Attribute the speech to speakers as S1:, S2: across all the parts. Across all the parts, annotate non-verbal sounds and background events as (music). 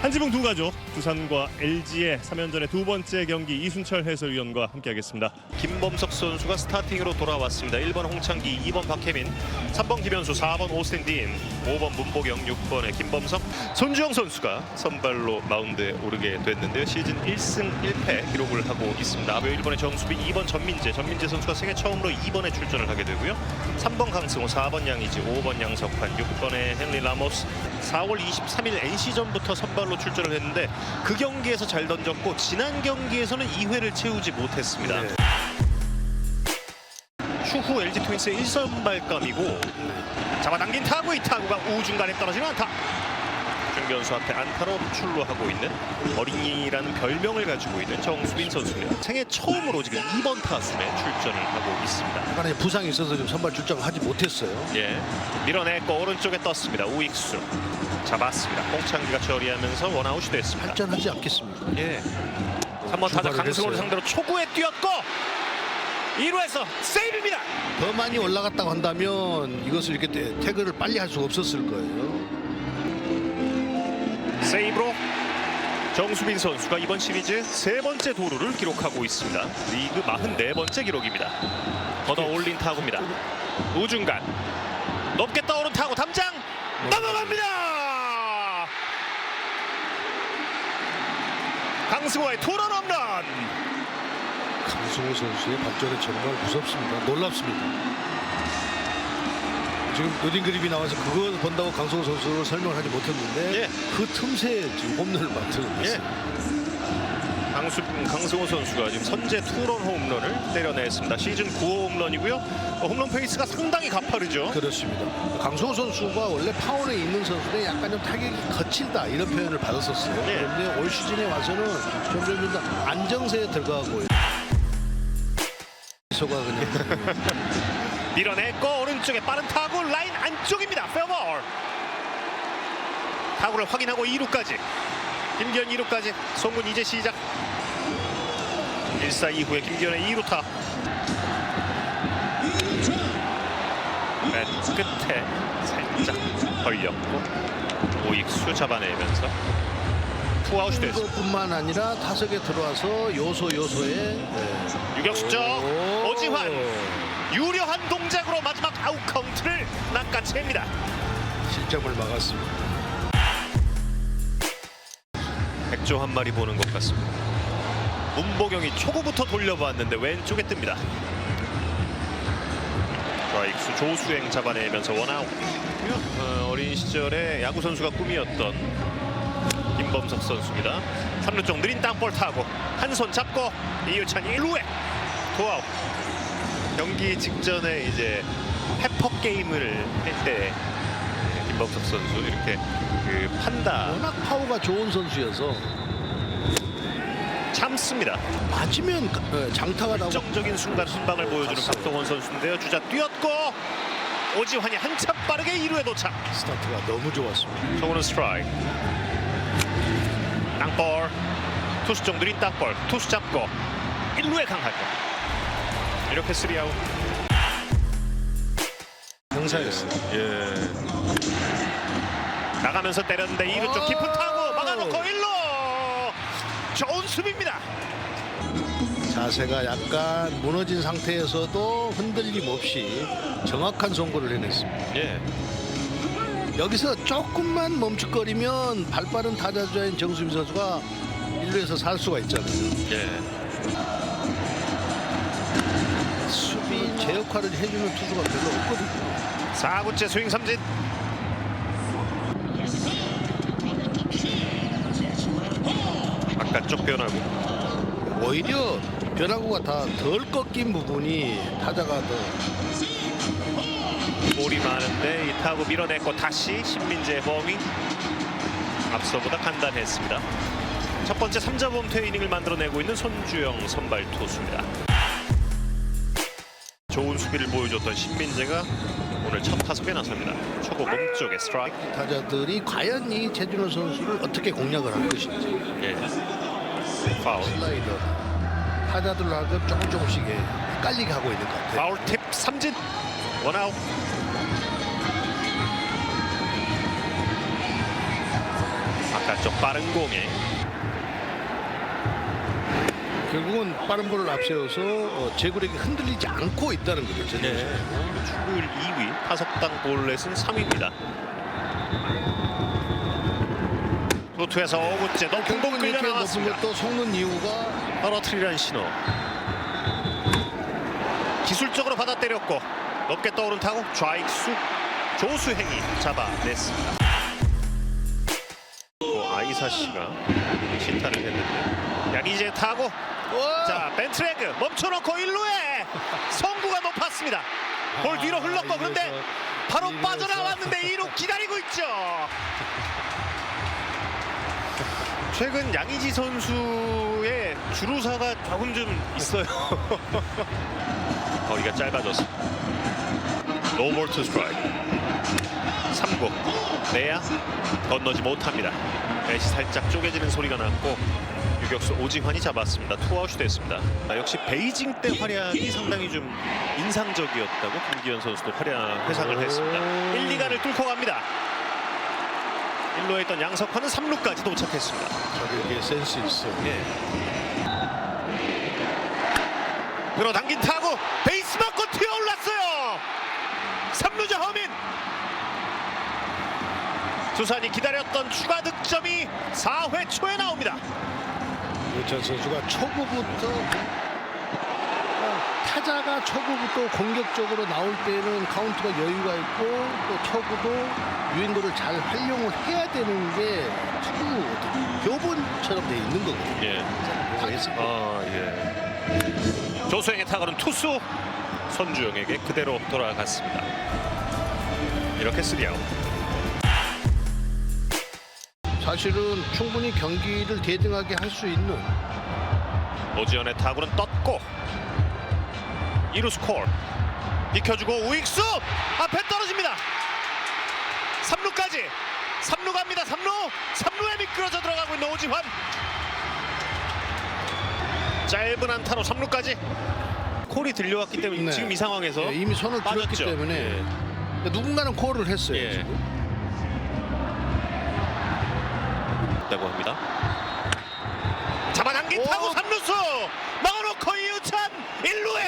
S1: 한지붕 두 가족 두산과 LG의 3연전의 두 번째 경기 이순철 해설위원과 함께하겠습니다.
S2: 김범석 선수가 스타팅으로 돌아왔습니다. 1번 홍창기, 2번 박혜민, 3번 김현수, 4번 오스틴 딘, 5번 문보경, 6번의 김범석, 손주영 선수가 선발로 마운드에 오르게 됐는데요. 시즌 1승 1패 기록을 하고 있습니다. 아베 1번의 정수빈, 2번 전민재, 전민재 선수가 생애 처음으로 2번에 출전을 하게 되고요. 3번 강승호, 4번 양의지, 5번 양석환, 6번의 헨리 라모스, 4월 23일 NC전부터 선발로 출전을 했는데 그 경기에서 잘 던졌고 지난 경기에서는 2회를 채우지 못했습니다.
S3: 네.
S2: 추후 LG 트윈스의 1선발감이고 잡아당긴 타구 이 타구가 우중간에 떨어지는 안타 중견수한테 안타로 출루 하고 있는 어린이라는 별명을 가지고 있는 정수빈 선수입니다 생애 처음으로 지금 2번 타순에 출전을 하고 있습니다
S3: 약간의 부상이 있어서 좀 선발 출장을 하지 못했어요.
S2: 예, 밀어냈고 오른쪽에 떴습니다 우익수 잡았습니다 홍창기가 처리하면서 원아웃이 됐습니다
S3: 발전하지 않겠습니다.
S2: 예. 3번 타자 강승호를. 상대로 초구에 뛰었고 1루에서 세이브입니다
S3: 더 많이 올라갔다고 한다면 이것을 이렇게 태- 태그를 빨리 할 수가 없었을 거예요.
S2: 세이브로 정수빈 선수가 이번 시리즈 세 번째 도루를 기록하고 있습니다. 리그 44번째 기록입니다. 걷어 올린 타구입니다. 우중간 높게 떠오른 타구 담장 넘어갑니다. 강승호의 투런 홈런.
S3: 강승호 선수의 발전이 정말 무섭습니다. 놀랍습니다. 지금 노딘 그립이 나와서 그거 본다고 강승호 선수를 설명을 하지 못했는데
S2: 예.
S3: 그 틈새에 지금 홈런을 만들어냈어요.
S2: 강수, 강승호 선수가 지금 선제 투런 홈런을 때려냈습니다. 시즌 9호 홈런이고요. 어, 홈런 페이스가 상당히 가파르죠.
S3: 그렇습니다. 강승호 선수가 원래 파워에 있는 선수인데 약간 좀 타격이 거칠다 이런 표현을 받았었어요.
S2: 네.
S3: 그런데 올 시즌에 와서는 점점 좀더 안정세에 들어가고 소가 그냥 (laughs)
S2: 밀어냈고 오른쪽에 빠른 타구 라인 안쪽입니다. 페어볼. 타구를 확인하고 2루까지. 김기현 2루까지. 송군 이제 시작. 1사 이후에 김기현의 2루타. 맨 끝에 살짝 벌렸고 오익수 잡아내면서 투아웃이 됐습니다.
S3: 그것뿐만 아니라 타석에 들어와서 요소 요소에 네.
S2: 유격수죠.
S3: 오.
S2: 오지환 유려한 동작으로 마지막 아웃 카운트를 낚아챕니다.
S3: 실점을 막았습니다.
S2: 백조 한 마리 보는 것 같습니다. 문보경이 초구부터 돌려봤는데 왼쪽에 뜹니다. 좌익수 조수행 잡아내면서 원아웃. 어, 어린 시절에 야구 선수가 꿈이었던 김범석 선수입니다. 3루 쪽 느린 땅볼 타고 한 손 잡고 이유찬 1루에 투아웃. 경기 직전에 이제 페퍼 게임을 할 때 김범석 선수 이렇게 그 판다
S3: 워낙 파워가 좋은 선수여서
S2: 참습니다.
S3: 맞으면 어, 장타가 나고
S2: 결정적인 순간 한 방을 보여주는
S3: 갔어요.
S2: 박동원 선수인데요. 주자 뛰었고 오지환이 한참 빠르게 2루에 도착.
S3: 스타트가 너무 좋았습니다.
S2: 정우는 스트라이크. 땅볼. 투수 쪽 느린 땅볼. 투수 잡고 1루에 강하게. 이렇게 3아웃.
S3: 경사였어요.
S2: 예. 나가면서 때렸는데 2루 쪽 깊은 타구 막아놓고 1루. 좋은 수비입니다.
S3: 자세가 약간 무너진 상태에서도 흔들림 없이 정확한 송구를 해냈습니다.
S2: 예.
S3: 여기서 조금만 멈칫거리면 발빠른 타자주자인 정수빈 선수가 1루에서 살 수가 있잖아요.
S2: 예.
S3: 수비 제 역할을 해주는 투수가 별로 없거든요.
S2: 4구째 스윙 삼진. 바깥쪽 변화구.
S3: 오히려 변화구가 다 덜 꺾인 부분이 타자가 더
S2: 볼이 많은데 이 타구 밀어냈고 다시 신민재의 범위 앞서보다 간단했습니다. 첫 번째 3자범 퇴 이닝을 만들어내고 있는 손주영 선발 투수입니다. 좋은 수비를 보여줬던 신민재가 오늘 첫 타석에 나섭니다. 초구 몸쪽에 스트라이크.
S3: 타자들이 과연 이 최준호 선수를 어떻게 공략을 할 것인지
S2: 예. 파울.
S3: 슬라이더 타자들하고 조금 조금씩 헷갈리게 하고 있는 것 같아요.
S2: 파울 팁 삼진 원아웃 바깥쪽 빠른 공에
S3: 결국은 빠른 볼을 앞세워서 어, 제구력이 흔들리지 않고 있다는 거죠. 제
S2: 네.
S3: 네.
S2: 축구율 2위, 타석당 볼넷은 3위입니다. 투투에서 5구째 높은 공
S3: 결국은
S2: 끌려
S3: 이렇게 높은
S2: 나왔습니다.
S3: 것도 속는 이유가
S2: 떨어뜨리라는 신호. 기술적으로 받아 때렸고 높게 떠오른 타구 좌익수 조수행이 잡아냈습니다. 또 아이사 씨가 시타를 했는데 야기제 타고
S3: 와!
S2: 자 벤트레그 멈춰놓고 1루에 성구가 높았습니다. 볼 뒤로
S3: 아,
S2: 흘렀고 그런데 바로 빠져나왔는데 2루 기다리고 있죠. 최근 양의지 선수의 주루사가 조금 좀 있어요. (laughs) 거리가 짧아져서 노볼 투 스트라이크 3구 내야 건너지 못합니다. 배시 살짝 쪼개지는 소리가 났고 유격수 오지환이 잡았습니다. 투아웃이 됐습니다. 아, 역시 베이징 때 활약이 상당히 좀 인상적이었다고 김기현 선수도 활약 회상을 했습니다. 1, 2가를 뚫고 갑니다. 1루에 있던 양석환은 3루까지 도착했습니다.
S3: 저게 센스 있어.
S2: 예. 끌어당긴 타구 베이스 맞고 튀어올랐어요. 3루자 허민. 두산이 기다렸던 추가 득점이 4회 초에 나옵니다.
S3: 유찬 선수가 초구부터 어, 타자가 초구부터 공격적으로 나올 때는 카운트가 여유가 있고 또 초구도 유인구를 잘 활용을 해야 되는 게 어떻게 교본처럼 돼 있는 거거든요.
S2: 예.
S3: 알겠습니다.
S2: 아 예. 조수영의 타구는 투수 손주영에게 그대로 돌아갔습니다. 이렇게 3아웃.
S3: 사실은 충분히 경기를 대등하게 할 수 있는
S2: 오지연의 타구는 떴고 2루 스 콜 비켜주고 우익수 앞에 떨어집니다 3루까지 3루 갑니다 3루 3루에 미끄러져 들어가고 있는 오지환 짧은 안타로 3루까지 콜이 들려왔기 때문에
S3: 네.
S2: 지금 이 상황에서
S3: 예, 이미 손을 들었기
S2: 빠졌죠.
S3: 때문에
S2: 예.
S3: 누군가는 콜을 했어요.
S2: 예.
S3: 지금.
S2: 있다고 합니다 잡아당긴
S3: 오!
S2: 타구 3루수 막아놓고 이우찬 1루에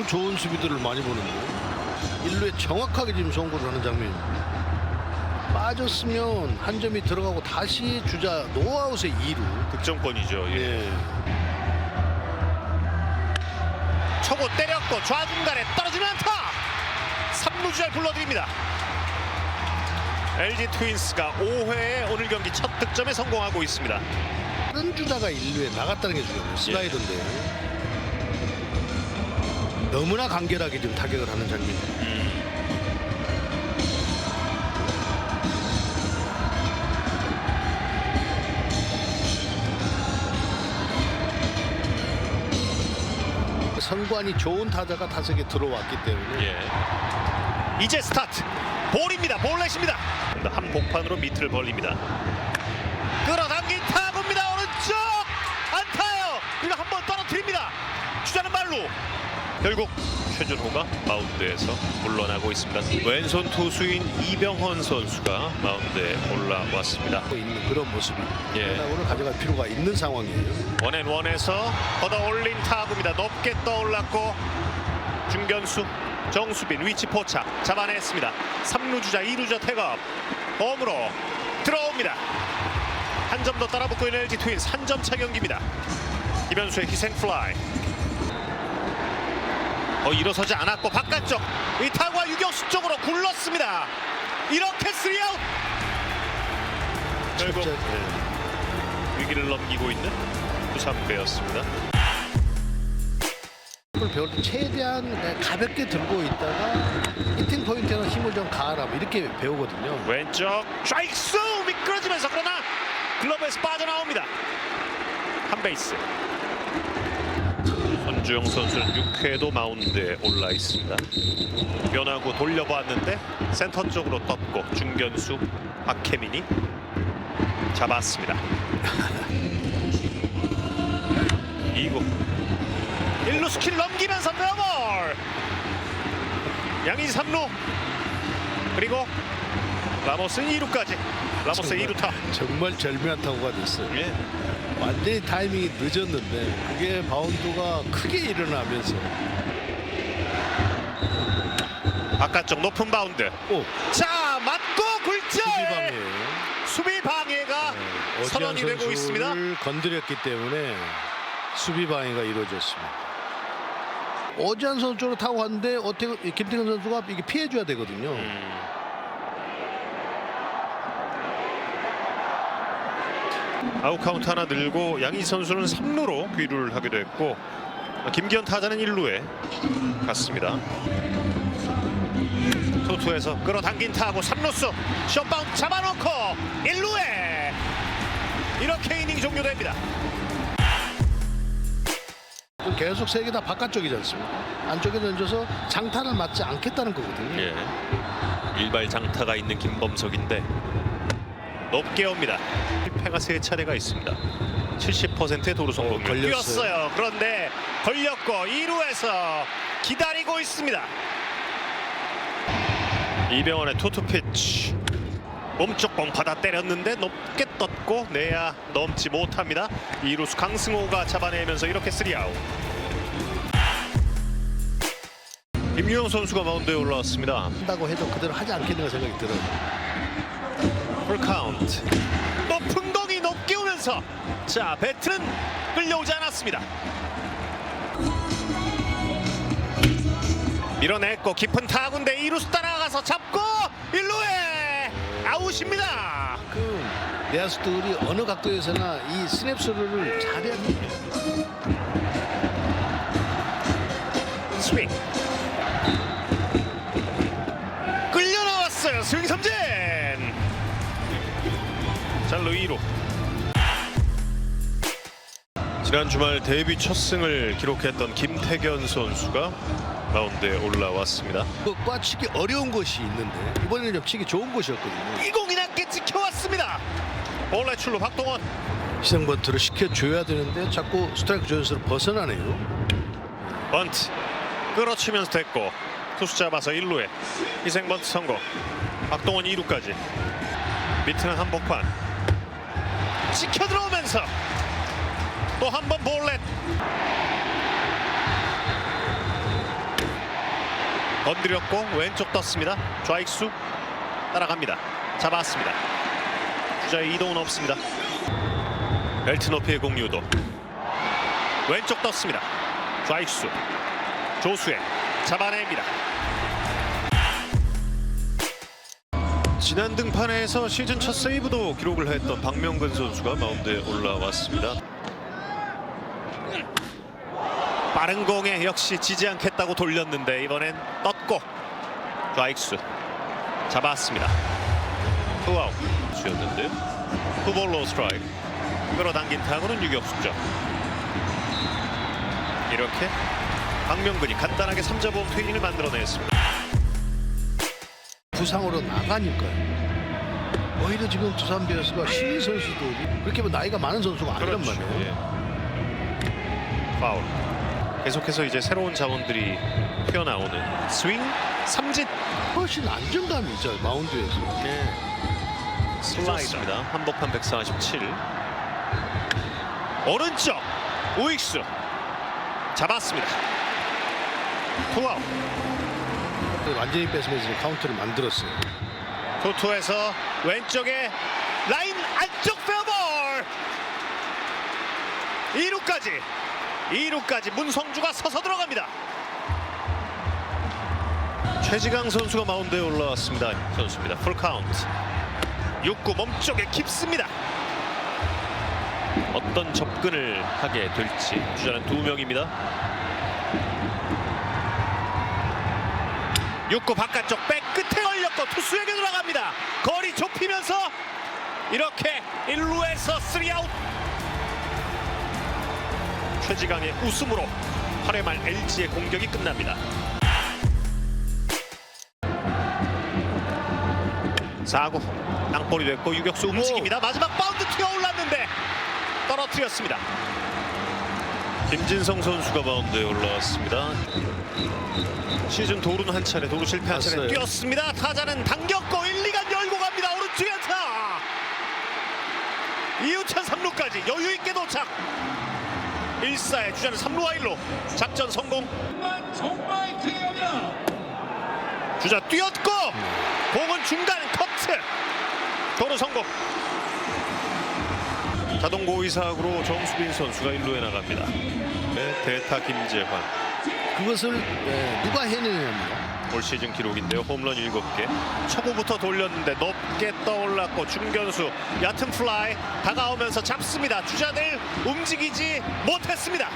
S3: 너무 좋은 수비들을 많이 보는데 1루에 정확하게 지금 송구를 하는 장면입니다. 빠졌으면 한 점이 들어가고 다시 주자 노아웃의 2루.
S2: 득점권이죠 예.
S3: 예.
S2: 초고 때렸고 좌중간에 떨어지는 안타 3루 주자를 불러드립니다 LG 트윈스가 5회에 오늘 경기 첫 득점에 성공하고 있습니다
S3: 다른 주자가 1루에 나갔다는 게 중요해요. 슬라이더인데. 너무나 간결하게 지금 타격을 하는 장면입니다. 선관이 좋은 타자가 타석에 들어왔기 때문에.
S2: 예. 이제 스타트. 볼입니다. 볼넷입니다. 한 복판으로 밑을 벌립니다 결국 최준호가 마운드에서 물러나고 있습니다 왼손 투수인 이병헌 선수가 마운드에 올라왔습니다
S3: 있는 그런 모습이
S2: 예.
S3: 오늘 가져갈 필요가 있는 상황이에요.
S2: 원앤 원에서 걷어 올린 타구입니다. 높게 떠올랐고 중견수 정수빈 위치 포착 잡아냈습니다. 3루 주자 2루 자 태업 홈으로 들어옵니다. 한 점 더 따라붙고 있는 LG 트윈스 한 점 차 경기입니다. 김현수의 희생 플라이 어 일어서지 않았고 바깥쪽 이 타구와 유격수 쪽으로 굴렀습니다. 이렇게 3아웃 결국
S3: 진짜,
S2: 위기를 넘기고 있는 부산 배였습니다.
S3: 을 배울 때 최대한 가볍게 들고 있다가 히팅 포인트에는 힘을 좀 가하라 뭐 이렇게 배우거든요.
S2: 왼쪽 좌익수 미끄러지면서 그러나 글러브에서 빠져나옵니다. 한 베이스. 손주영 선수는 6회도 마운드에 올라 있습니다. 변화구 돌려보았는데 센터 쪽으로 떴고 중견수 박혜민이 잡았습니다. (laughs) 2구 1루 스킬 넘기면서 더블 양이지 3루 그리고 라모스 2루까지. 라모스의 2루타.
S3: 정말 절묘한 타구가 됐어요.
S2: 예.
S3: 완전히 타이밍이 늦었는데 그게 바운드가 크게 일어나면서
S2: 바깥쪽 높은 바운드.
S3: 오
S2: 자 맞고 굴절.
S3: 수비방에
S2: 수비 방해가
S3: 어지한
S2: 선언이 되고 있습니다.
S3: 선수를 건드렸기 때문에 수비 방해가 이루어졌습니다. 어지한 선수 쪽으로 타고 갔는데 어떻게 김태균 선수가 이게 피해줘야 되거든요.
S2: 음. 아웃 카운트 하나 늘고 양희 선수는 3루로 귀를 하게 됐고 김기현 타자는 1루에 갔습니다. 토투에서 끌어당긴 타고 3루수 숏바운드 잡아놓고 1루에 이렇게 이닝 종료됩니다.
S3: 계속 세 개 다 바깥쪽이지 않습니까? 안쪽에 던져서 장타를 맞지 않겠다는 거거든요.
S2: 예. 일발 장타가 있는 김범석인데 높게 옵니다. 실패가 세 차례가 있습니다. 70%의 도루 성공률
S3: 걸렸어요.
S2: 뛰었어요. 그런데 걸렸고 2루에서 기다리고 있습니다. 이병헌의 투투 피치 몸쪽 공 받아 때렸는데 높게 떴고 내야 넘지 못합니다. 2루수 강승호가 잡아내면서 이렇게 3아웃. 김유영 선수가 마운드에 올라왔습니다.
S3: 한다고 해도 그대로 하지 않겠는가 생각이 들어요.
S2: 풀 카운트. 높은 공이 높게 오면서 자 배트는 끌려오지 않았습니다. 밀어냈고 깊은 타구인데 2루수 따라가서 잡고 1루에 아웃입니다.
S3: 그 내야수들이 어느 각도에서나 이 스냅 스루를 잘해야 돼요.
S2: 스윙. 끌려 나왔어요 스윙 삼진 2루 지난 주말 데뷔 첫 승을 기록했던 김태견 선수가 마운드에 올라왔습니다.
S3: 그 꽈치기 어려운 것이 있는데 이번에는 좀 치기 좋은 것이었거든요.
S2: 이 공이 낮게 지켜왔습니다. 볼레 출루 박동원.
S3: 희생번트를 시켜줘야 되는데 자꾸 스트라이크 존스로 벗어나네요.
S2: 번트. 끌어치면서 됐고 투수 잡아서 1루에. 희생 번트 성공. 박동원 2루까지. 밑에는 한복판 지켜 들어오면서 또 한 번 볼넷. 건드렸고 왼쪽 떴습니다. 좌익수 따라갑니다. 잡았습니다. 주자의 이동은 없습니다. 벨트 높이의 공유도. 왼쪽 떴습니다. 좌익수. 조수의 잡아냅니다. 지난 등판에서 시즌 첫 세이브도 기록을 했던 박명근 선수가 마운드에 올라왔습니다. 빠른 공에 역시 지지 않겠다고 돌렸는데 이번엔 떴고 좌익수 잡았습니다. 투아웃 수였는데요. 투볼로 스트라이크 끌어당긴 타구는 유격수죠. 이렇게 박명근이 간단하게 3자보험 트이닝을 만들어냈습니다.
S3: 부상으로 나가니까요. 오히려 지금 두산 베어스가 신인 선수들이 그렇게 뭐 나이가 많은 선수가 아니란 말이에요.
S2: 예. 파울. 계속해서 이제 새로운 자원들이 튀어나오는 스윙 삼진
S3: 훨씬 안정감이 있죠 마운드에서.
S2: 슬라이드입니다. 한복판 147. 오른쪽 우익수 잡았습니다. 투아웃.
S3: 완전히 뺏으면서 카운트를 만들었어요.
S2: 투투에서 왼쪽에 라인 안쪽 페어볼! 2루까지 2루까지 문성주가 서서 들어갑니다. 최지강 선수가 마운드에 올라왔습니다. 선수입니다. 풀카운트. 6구 몸쪽에 깊습니다. 어떤 접근을 하게 될지 주자는 두 명입니다 6구 바깥쪽 백 끝에 걸렸고 투수에게 들어갑니다. 거리 좁히면서 이렇게 1루에서 3아웃. 최지강의 웃음으로 8회 말 LG의 공격이 끝납니다. 4구 땅볼이 됐고 유격수 움직입니다. 마지막 바운드 튀어 올랐는데 떨어뜨렸습니다. 김진성 선수가 마운드에 올라왔습니다. 시즌 도루는 한 차례, 도루 실패 한 차례 뛰었습니다. 타자는 당겼고 1, 2간 열고 갑니다. 오른쪽에 차! 이우찬 3루까지 여유 있게 도착. 1사의 주자는 3루와 1루 작전 성공. 주자 뛰었고 공은 중간 커트. 도루 성공. 자동 고 의사구로 정수빈 선수가 1루에 나갑니다 네, 대타 김재환
S3: 그것을 예, 누가 해내냐입니다.
S2: 올 시즌 기록인데요 홈런 7개 초구부터 돌렸는데 높게 떠올랐고 중견수 얕은 플라이 다가오면서 잡습니다 주자들 움직이지 못했습니다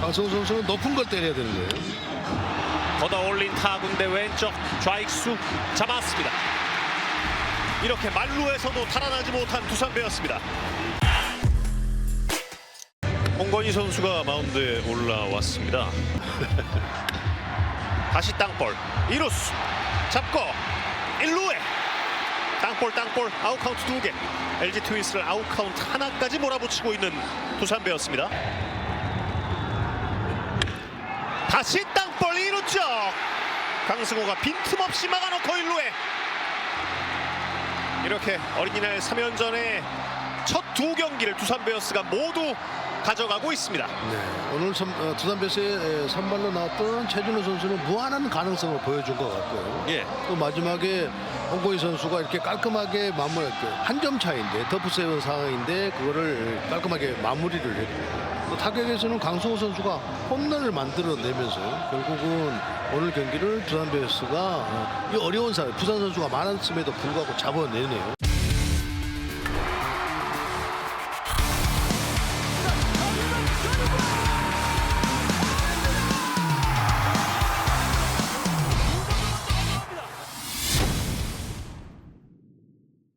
S3: 강성호 선수는 높은 걸 때려야 되는 거예요.
S2: 걷어 올린 타구인데 왼쪽 좌익수 잡았습니다. 이렇게 만루에서도 달아나지 못한 두산배였습니다. 홍건희 선수가 마운드에 올라왔습니다. (laughs) 다시 땅볼. 2루수. 잡고. 1루에. 땅볼 땅볼. 아웃카운트 2개. LG 트윈스를 아웃카운트 하나까지 몰아붙이고 있는 두산배였습니다. 다시 땅볼 2루 쪽 강승호가 빈틈없이 막아놓고 1루에 이렇게 어린이날 3연전의 첫두 경기를 두산 베어스가 모두 가져가고 있습니다.
S3: 네, 오늘 선, 어, 두산 베스의 선발로 나왔던 최준호 선수는 무한한 가능성을 보여준 것 같고요.
S2: 예.
S3: 또 마지막에 홍고희 선수가 이렇게 깔끔하게 마무리 한점 차인데 더프 세운 상황인데 그거를 깔끔하게 마무리를 했고 또 타격에서는 강성호 선수가 홈런을 만들어내면서 결국은 오늘 경기를 두산 베어스가 어, 이 어려운 상황 부산 선수가 많았음에도 불구하고 잡아내네요.